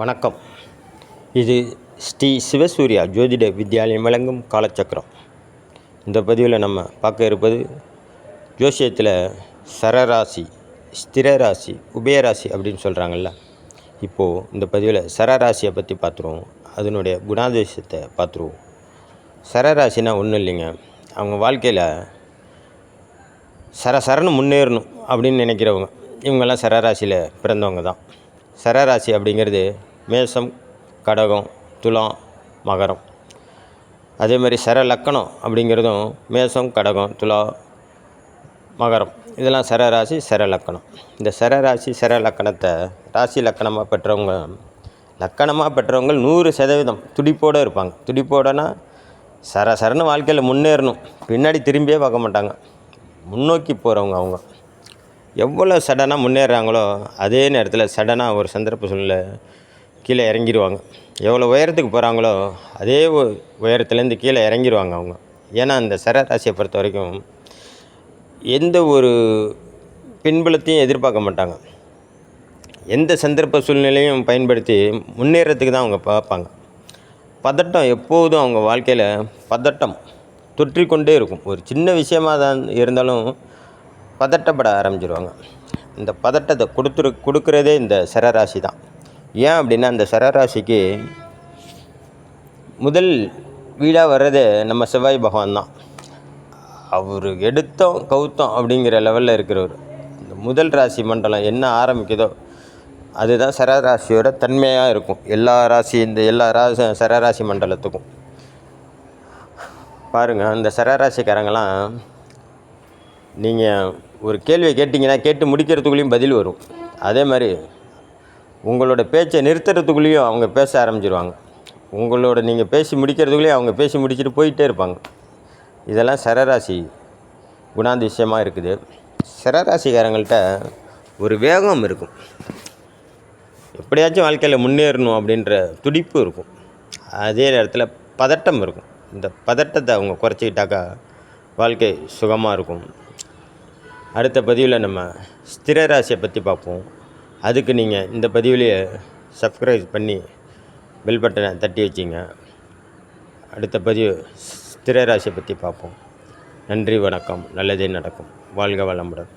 வணக்கம். இது ஸ்ரீ சிவசூர்யா ஜோதிட வித்யாலயம் வழங்கும் காலச்சக்கரம். இந்த பதிவில் நம்ம பார்க்க இருப்பது ஜோசியத்தில் சரராசி ஸ்திரராசி உபயராசி அப்படின்னு சொல்கிறாங்கல்ல இப்போது இந்த பதிவில் சரராசியை பற்றி பார்த்துருவோம். அதனுடைய குணாதிசயத்தை பார்த்துருவோம். சரராசினா ஒன்றும் இல்லைங்க. அவங்க வாழ்க்கையில் சரசரன்னு முன்னேறணும் அப்படின்னு நினைக்கிறவங்க. இவங்கெல்லாம் சரராசியில் பிறந்தவங்க தான். சரராசி அப்படிங்கிறது மேசம் கடகம் துலாம் மகரம். அதே மாதிரி சர லக்கணம் அப்படிங்கிறதும் மேசம் கடகம் துலா மகரம். இதெல்லாம் சரராசி சர லக்கணம். இந்த சரராசி சர லக்கணத்தை ராசி லக்கணமாக பெற்றவங்க லக்கணமாக பெற்றவங்க நூறு சதவீதம் துடிப்போடு இருப்பாங்க. துடிப்போடனா சர சரன்னு வாழ்க்கையில் முன்னேறணும். பின்னாடி திரும்பியே பார்க்க மாட்டாங்க. முன்னோக்கி போகிறவங்க அவங்க. எவ்வளோ சடனாக முன்னேறாங்களோ அதே நேரத்தில் சடனாக ஒரு சந்தர்ப்ப சூழ்நிலை கீழே இறங்கிடுவாங்க எவ்வளோ உயரத்துக்கு போகிறாங்களோ அதே உ- உயரத்துலேருந்து கீழே இறங்கிடுவாங்க அவங்க. ஏன்னா அந்த சரராசியை பொறுத்த வரைக்கும் எந்த ஒரு பின்புலத்தையும் எதிர்பார்க்க மாட்டாங்க. எந்த சந்தர்ப்ப சூழ்நிலையும் பயன்படுத்தி முன்னேறத்துக்கு தான் அவங்க பார்ப்பாங்க. பதட்டம் எப்போதும் அவங்க வாழ்க்கையில் பதட்டம் தொற்றிக்கொண்டே இருக்கும். ஒரு சின்ன விஷயமாக தான் இருந்தாலும் பதட்டப்பட ஆரம்பிச்சிருவாங்க. இந்த பதட்டத்தை கொடுத்துரு கொடுக்குறதே இந்த சரராசி தான். ஏன் அப்படின்னா அந்த சரராசிக்கு முதல் வீடாக வர்றதே நம்ம செவ்வாய் பகவான் தான். அவர் எடுத்தோம் கவுத்தோம் அப்படிங்கிற லெவலில் இருக்கிறவர். இந்த முதல் ராசி மண்டலம் என்ன ஆரம்பிக்குதோ அதுதான் சரராசியோட தன்மையாக இருக்கும். எல்லா ராசி இந்த எல்லா ராசி சரராசி மண்டலத்துக்கும். பாருங்கள் இந்த சரராசிக்காரங்களாம் நீங்கள் ஒரு கேள்வியை கேட்டிங்கன்னா கேட்டு முடிக்கிறதுக்குள்ளேயும் பதில் வரும். அதே மாதிரி உங்களோட பேச்சை நிறுத்துறதுக்குள்ளேயும் அவங்க பேச ஆரம்பிச்சிருவாங்க. உங்களோட நீங்கள் பேசி முடிக்கிறதுக்குள்ளேயும் அவங்க பேசி முடிச்சுட்டு போயிட்டே இருப்பாங்க. இதெல்லாம் சரராசி குணாதிசயமாக இருக்குது. சரராசிக்காரங்கள்ட்ட ஒரு வேகம் இருக்கும். எப்படியாச்சும் வாழ்க்கையில் முன்னேறணும் அப்படின்ற துடிப்பு இருக்கும். அதே நேரத்தில் பதட்டம் இருக்கும். இந்த பதட்டத்தை அவங்க குறைச்சிக்கிட்டாக்கா வாழ்க்கை சுகமாக இருக்கும். அடுத்த பதிவில் நம்ம ஸ்திர ராசியை பற்றி பார்ப்போம். அதுக்கு நீங்கள் இந்த பதிவுலேயே சப்ஸ்கிரைப் பண்ணி பெல் பட்டனை தட்டி வச்சிங்க. அடுத்த பதிவு ஸ்திர ராசியை பற்றி பார்ப்போம். நன்றி வணக்கம். நல்லதே நடக்கும். வாழ்க வளமுடன்.